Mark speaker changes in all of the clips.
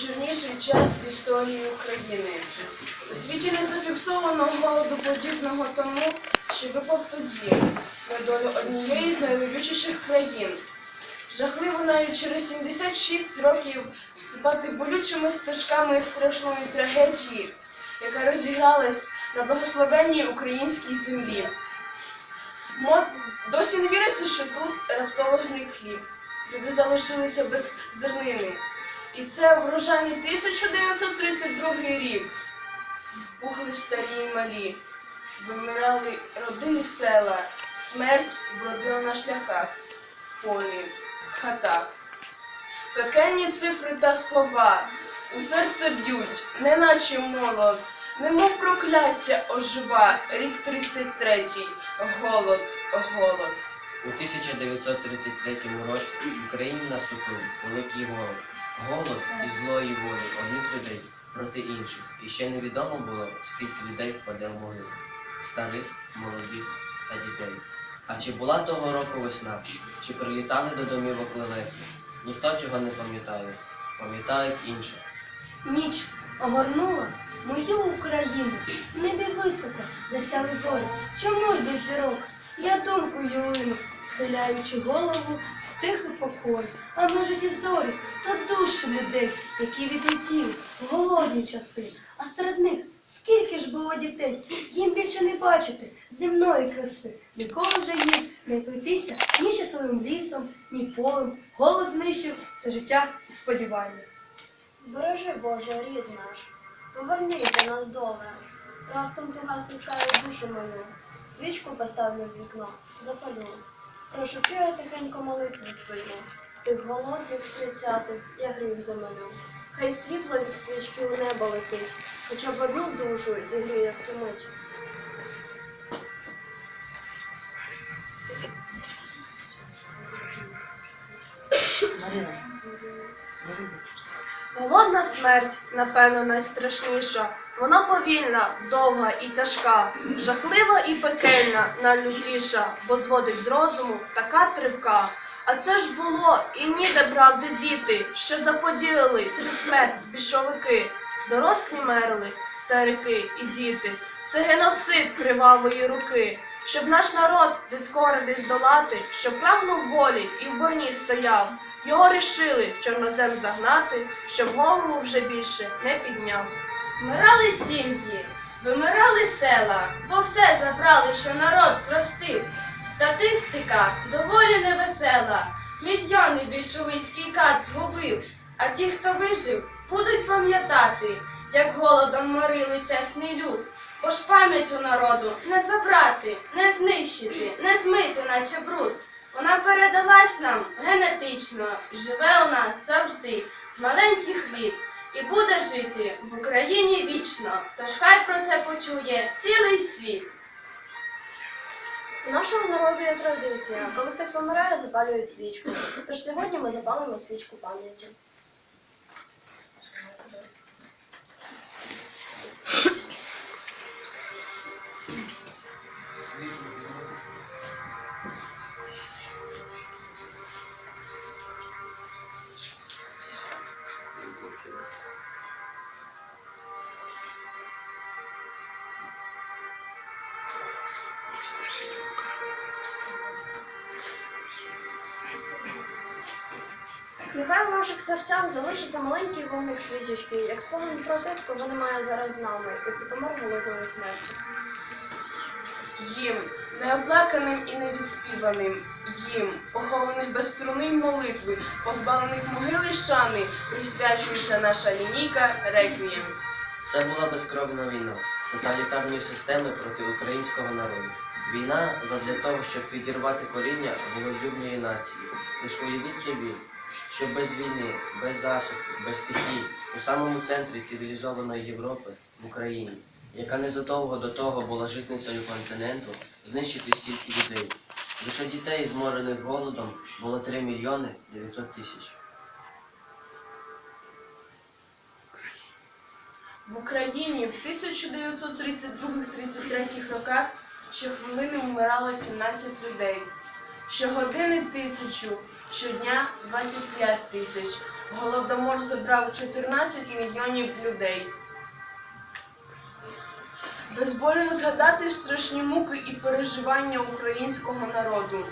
Speaker 1: Найчорніший час в історії України. У світі не зафіксовано голоду подібного тому, що випав тоді на долю однієї з найвибючіших країн. Жахливо навіть через 76 років вступати болючими стежками страшної трагедії, яка розігралась на благословенній українській землі. Досі не віриться, що тут раптово зник хліб. Люди залишилися без зернини. І це врожайний 1932 рік. Пухли старі і малі, вимирали роди і села, смерть бродила на шляхах, полі, хатах. Пекельні цифри та слова у серце б'ють, неначе молот, немов прокляття ожива, рік 33-й, голод, голод.
Speaker 2: У 1933 році Україні наступив великий голод. Голод і злої волі одних людей проти інших. І ще невідомо було, скільки людей впаде в могилу. Старих, молодих та дітей. А чи була того року весна? Чи прилітали до домівок лелеки? Ніхто цього не пам'ятає. Пам'ятають інше.
Speaker 3: Ніч огорнула мою Україну. Небі високо засяли зорі. Чому ж без зірок? Я думкою лину, схиляючи голову в тихий покой. А може ті зорі, то душі людей, які відлетіли в голодні часи. А серед них скільки ж було дітей, їм більше не бачити земної краси. Ніколи вже їм не пройтися ні часовим лісом, ні полем. Голос знищив все життя і сподівання.
Speaker 4: Збережи, Боже, рід наш, поверни до нас доле. Раптом туга стискає душу мою. Свічку поставлю в вікно, запалю. Прошу я тихенько молитву свою. Тих голодних тридцятих я гріх замалю. Хай світло від свічки у небо летить, хоча б одну душу зігріє в ту мить. Голодна смерть, напевно, найстрашніша. Вона повільна, довга і тяжка, жахлива і пекельна, найлютіша, бо зводить з розуму така тривка. А це ж було і ніде правди діти, що заподілили цю смерть більшовики. Дорослі мерли, старики і діти. Це геноцид кривавої руки. Щоб наш народ десь скоро десь долати, щоб прагнув волі і в борні стояв. Його рішили в чорнозем загнати, щоб голову вже більше не підняв.
Speaker 3: Вмирали сім'ї, вимирали села, бо все забрали, що народ зростив. Статистика доволі невесела. Мільйони більшовицький кат згубив. А ті, хто вижив, будуть пам'ятати, як голодом морили чесний люд. Бо ж пам'ять у народу не забрати, не знищити, не змити, наче бруд. Вона передалась нам генетично живе у нас завжди з маленьких літ і буде жити в Україні вічно. Тож хай про це почує цілий світ.
Speaker 4: У нашого народу є традиція. Коли хтось помирає, запалюють свічку. Тож сьогодні ми запалимо свічку пам'яті. Нехай в наших серцях залишиться маленький вогник свічечки, як спогад про тих, кого немає зараз з нами, і хто помер голодною смертю.
Speaker 1: Їм, неоплаканим і невідспіваним, їм, похованих без труни й молитви, позбавлених могили шани, присвячується наша лінійка реквієм.
Speaker 2: Це була безкровна війна тоталітарної системи проти українського народу. Війна задля того, щоб відірвати коріння волелюбної нації. Лиш уявіть собі, що без війни, без засухи, без стихій, у самому центрі цивілізованої Європи, в Україні, яка незадовго до того була житницею континенту, знищити стільки людей. Лише дітей, зморених голодом, було 3 мільйони 900 тисяч.
Speaker 1: В Україні в 1932-33 роках щохвилини вмирало 17 людей, щогодини тисячу, щодня 25 тисяч. Голодомор забрав 14 мільйонів людей. Безболю згадати страшні муки і переживання українського народу.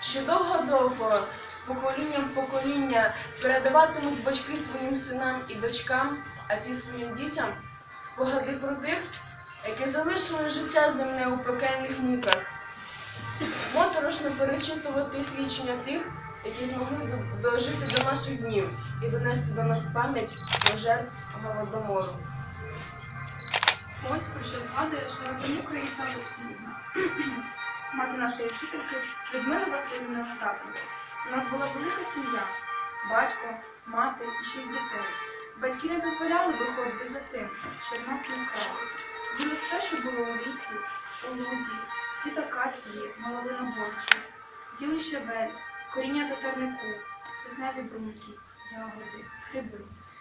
Speaker 1: Ще довго-довго, з покоління в покоління, передаватимуть батьки своїм синам і дочкам, а ті своїм дітям спогади про тих, які залишили життя земне у пекельних муках. Моторошно перечитувати свідчення тих, які змогли дожити до наших днів і донести до нас пам'ять про жертв голодомору.
Speaker 5: Ось про що згадує Шарапанюк Раїса Олексіївна, мати нашої вчительки Людмила Васильівна Остапенко. У нас була велика сім'я, батько, мати і шість дітей. Батьки не дозволяли виходити за тим, щоб нас не вкрали. Їли все, що було у лісі, у лузі, цвіт акації, маловина борчу, їли щавель, коріння татарнику, сосневі бруньки, ягоди, гриби.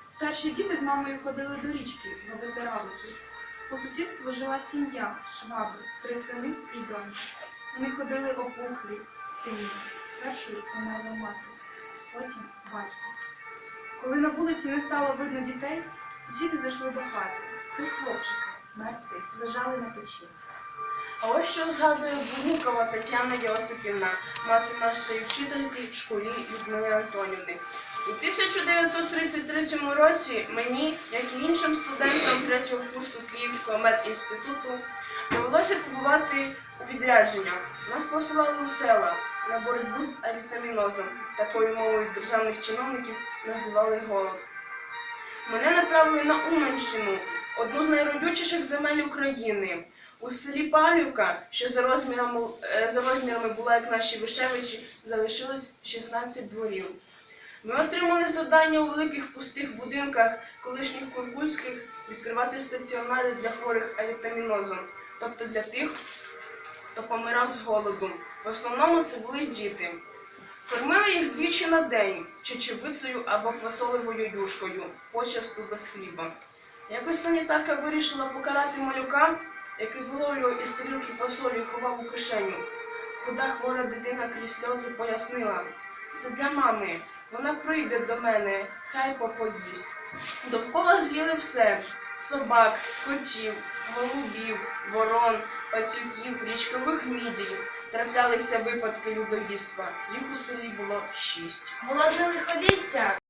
Speaker 5: Старші діти з мамою ходили до річки ловити равликів. По сусідству жила сім'я, шваби, три сини і доньки. Вони ходили опухлі, сині. Першою померла мати, потім батько. Коли на вулиці не стало видно дітей, сусіди зайшли до хати. Три хлопчики, мертві, лежали на печі.
Speaker 1: А ось що згадує Бурникова Тетяна Йосипівна, мати нашої вчительки в школі Людмили Антонівни. У 1933 році мені, як і іншим студентам третього курсу Київського медінституту, довелося побувати у відрядженнях. Нас посилали у села на боротьбу з авітамінозом. Такою мовою державних чиновників називали голод. Мене направили на Уманщину, одну з найродючіших земель України. У селі Палівка, що за розмірами, е, за розмірами була як наші Вишевичі, залишилось 16 дворів. Ми отримали завдання у великих пустих будинках колишніх куркульських відкривати стаціонари для хворих авітамінозом, тобто для тих, хто помирав з голоду. В основному це були діти. Кормили їх двічі на день чечевицею або квасолевою юшкою, почасту без хліба. Якось санітарка вирішила покарати малюка, який виловлював із тарілки посолі і ховав у кишеню. Худа хвора дитина крізь сльози пояснила. Це для мами. Вона прийде до мене, хай попоїсть. Довкола з'їли все: собак, котів, голубів, ворон, пацюків, річкових мідій. Траплялися випадки людоїдства. Їх у селі було шість.
Speaker 3: Голодне лиходіття